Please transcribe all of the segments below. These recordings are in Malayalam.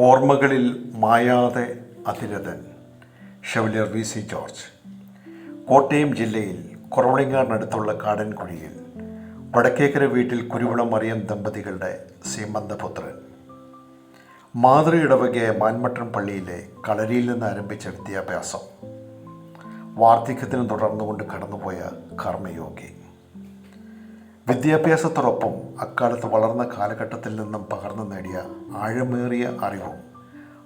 ഓർമ്മകളിൽ മായാതെ അതിരതൻ chevalier V C George. Kottayam ജില്ലയിൽ കുറവളിങ്ങാടിനടുത്തുള്ള കാടൻകുഴിയിൽ വടക്കേക്കര വീട്ടിൽ കുരുവിളം മറിയം ദമ്പതികളുടെ സീമന്തപുത്രൻ മാതൃ ഇടവകയായ മാൻമട്ടൻ പള്ളിയിലെ കളരിയിൽ നിന്ന് ആരംഭിച്ച വിദ്യാഭ്യാസം. വാർദ്ധക്യത്തിന് തുടർന്നുകൊണ്ട് കടന്നുപോയ കർമ്മയോഗി. വിദ്യാഭ്യാസത്തോടൊപ്പം അക്കാലത്ത് വളർന്ന കാലഘട്ടത്തിൽ നിന്നും പകർന്നു നേടിയ ആഴമേറിയ അറിവും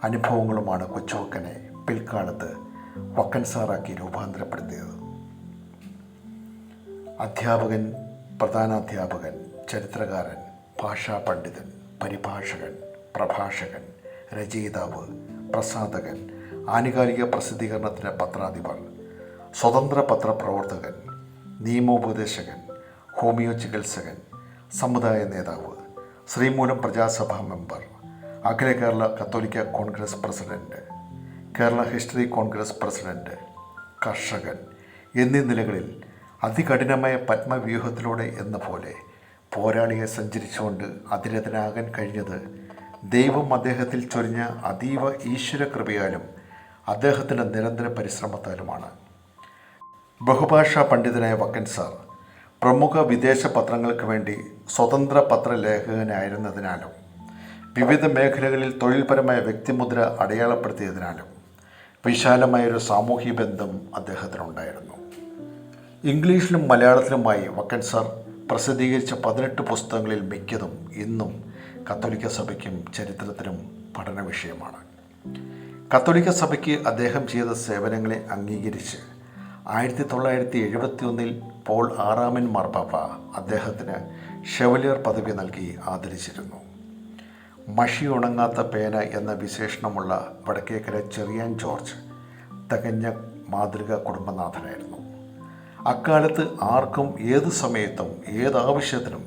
അനുഭവങ്ങളുമാണ് കൊച്ചുവക്കനെ പിൽക്കാലത്ത് വക്കൻ സാറാക്കി രൂപാന്തരപ്പെടുത്തിയത്. അധ്യാപകൻ പ്രധാനാധ്യാപകൻ ചരിത്രകാരൻ ഭാഷാ പണ്ഡിതൻ പരിഭാഷകൻ പ്രഭാഷകൻ രചയിതാവ് പ്രസാധകൻ ആനുകാലിക പ്രസിദ്ധീകരണത്തിന് പത്രാധിപർ സ്വതന്ത്ര പത്രപ്രവർത്തകൻ നിയമോപദേശകൻ ഹോമിയോ ചികിത്സകൻ സമുദായ നേതാവ് ശ്രീമൂലം പ്രജാസഭാ മെമ്പർ അഖില കേരള കത്തോലിക്ക congress president Kerala history congress president കർഷകൻ എന്നീ നിലകളിൽ അതികഠിനമായ പത്മവ്യൂഹത്തിലൂടെ എന്ന പോലെ പോരാളിയെ സഞ്ചരിച്ചുകൊണ്ട് അതിരഥനാകാൻ കഴിഞ്ഞത് ദൈവം അദ്ദേഹത്തിൽ ചൊരിഞ്ഞ അതീവ ഈശ്വര കൃപയാലും അദ്ദേഹത്തിന്റെ നിരന്തര പരിശ്രമത്താലുമാണ്. ബഹുഭാഷാ പണ്ഡിതനായ വക്കൻ സാർ പ്രമുഖ വിദേശ പത്രങ്ങൾക്ക് വേണ്ടി സ്വതന്ത്ര പത്രലേഖകനായിരുന്നതിനാലും വിവിധ മേഖലകളിൽ തൊഴിൽപരമായ വ്യക്തിമുദ്ര അടയാളപ്പെടുത്തിയതിനാലും വിശാലമായൊരു സാമൂഹ്യ ബന്ധം അദ്ദേഹത്തിനുണ്ടായിരുന്നു. ഇംഗ്ലീഷിലും മലയാളത്തിലുമായി വക്കൻ സാർ പ്രസിദ്ധീകരിച്ച പതിനെട്ട് പുസ്തകങ്ങളിൽ മിക്കതും ഇന്നും കത്തോലിക്ക സഭയ്ക്കും ചരിത്രത്തിനും പഠന വിഷയമാണ് കത്തോലിക്ക സഭയ്ക്ക് അദ്ദേഹം ചെയ്ത സേവനങ്ങളെ അംഗീകരിച്ച് ആയിരത്തി തൊള്ളായിരത്തി എഴുപത്തി ഒന്നിൽ പോൾ ആറാമൻ മാർപ്പാപ്പ അദ്ദേഹത്തിന് ഷെവലിയർ പദവി നൽകി ആദരിച്ചിരുന്നു. മഷി ഉണങ്ങാത്ത പേന എന്ന വിശേഷണമുള്ള വടക്കേക്കര ചെറിയാൻ ജോർജ് തികഞ്ഞ മാതൃക കുടുംബനാഥനായിരുന്നു. അക്കാലത്ത് ആർക്കും ഏത് സമയത്തും ഏതാവശ്യത്തിനും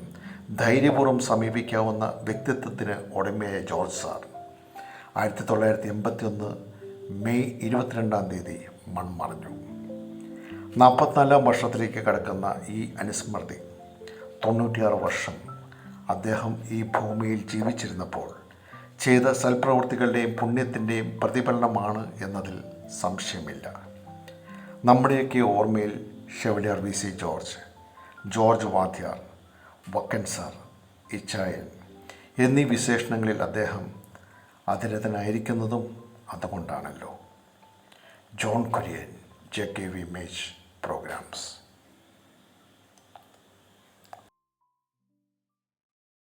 ധൈര്യപൂർവം സമീപിക്കാവുന്ന വ്യക്തിത്വത്തിന് ഉടമയായ ജോർജ് സാർ. ആയിരത്തി തൊള്ളായിരത്തി എൺപത്തി ഒന്ന് മെയ് ഇരുപത്തിരണ്ടാം തീയതി മൺമറഞ്ഞു. നാൽപ്പത്തിനാലാം വർഷത്തിലേക്ക് കടക്കുന്ന ഈ അനുസ്മൃതി തൊണ്ണൂറ്റിയാറ് വർഷം അദ്ദേഹം ഈ ഭൂമിയിൽ ജീവിച്ചിരുന്നപ്പോൾ ചെയ്ത സൽപ്രവൃത്തികളുടെയും പുണ്യത്തിന്റെയും പ്രതിഫലനമാണ് എന്നതിൽ സംശയമില്ല. നമ്മുടെയൊക്കെ ഓർമ്മയിൽ chevalier V C George George Vadyar വക്കൻ sir ഇച്ചായൻ എന്നീ വിശേഷണങ്ങളിൽ അദ്ദേഹം അതിരഥനായിരിക്കുന്നതും അതുകൊണ്ടാണല്ലോ. John Kurian J K V മേജ് programmes